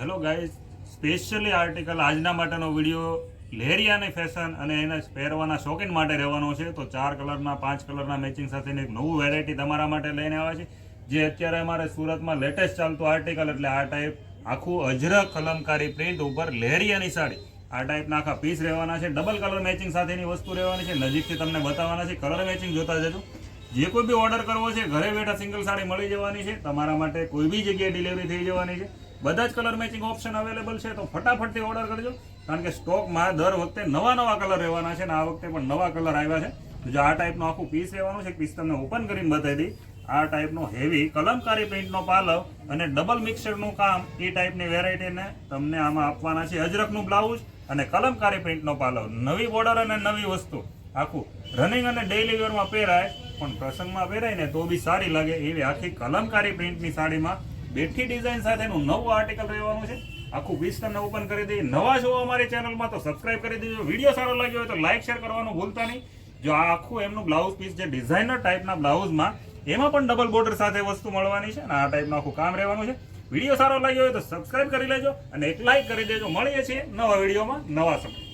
Hello guys, specially article આજના માટેનો video લહેરિયાની fashion અને એના પહેરવાના શોખીન માટે રહેવાનો છે. તો ચાર કલરના, પાંચ કલરના મેચિંગ સાથેની એક નવું વેરાયટી તમારા માટે લઈને આવ્યા છે. જે અત્યારે અમારે સુરતમાં લેટેસ્ટ ચાલતું આર્ટિકલ એટલે આ ટાઈપ આખું અજરક કલમકારી પ્રિન્ટ ઉપર લહેરિયાની સાડી. આ ટાઈપના આખા પીસ રહેવાના છે. ડબલ કલર મેચિંગ સાથેની વસ્તુ રહેવાની છે. નજીકથી તમને બતાવવાના છે. કલર મેચિંગ જોતા જજો. જે કોઈ બી ઓર્ડર કરવો છે, ઘરે બેઠા સિંગલ સાડી મળી જવાની છે. તમારા માટે કોઈ બી જગ્યાએ ડિલિવરી થઈ જવાની છે. બધા જ કલર મેચિંગ ઓપ્શન અવેલેબલ છે, તો ફટાફટથી ઓર્ડર કરજો. કારણ કે સ્ટોકમાં દર વખતે નવા નવા કલર રહેવાના છે અને આ વખતે પણ નવા કલર આવ્યા છે. જો આ ટાઈપનું આખું પીસ રહેવાનું છે પીસ તમને ઓપન કરીને બતાવી દઈ. આ ટાઈપનો હેવી કલમકારી પ્રિન્ટનો પાલવ અને ડબલ મિક્સરનું કામ એ ટાઈપની વેરાયટીને તમને આમાં આપવાના છે. અજરકનું બ્લાઉઝ અને કલમકારી પ્રિન્ટનો પાલવ નવી બોર્ડર અને નવી વસ્તુ. આખું રનિંગ અને ડેઇલી વેરમાં પહેરાય, પણ પ્રસંગમાં પહેરાય ને તો બી સારી લાગે એવી આખી કલમકારી પ્રિન્ટની સાડીમાં બેઠી ડિઝાઇન સાથેનું નવું આર્ટિકલ રહેવાનું છે. આખું વીસ તમને ઓપન કરી દઈએ. નવા જોવો અમારી ચેનલમાં તો સબસ્ક્રાઇબ કરી દેજો. વીડિયો સારો લાગ્યો હોય તો લાઇક શેર કરવાનું ભૂલતા નહીં. જો આ આખું એમનું બ્લાઉઝ પીસ જે ડિઝાઇનર ટાઈપના બ્લાઉઝમાં એમાં પણ ડબલ બોર્ડર સાથે વસ્તુ મળવાની છે અને આ ટાઈપનું આખું કામ રહેવાનું છે. વીડિયો સારો લાગ્યો હોય તો સબસ્ક્રાઇબ કરી લેજો અને એક લાઇક કરી દેજો. મળીએ છીએ નવા વિડીયોમાં નવા સમય.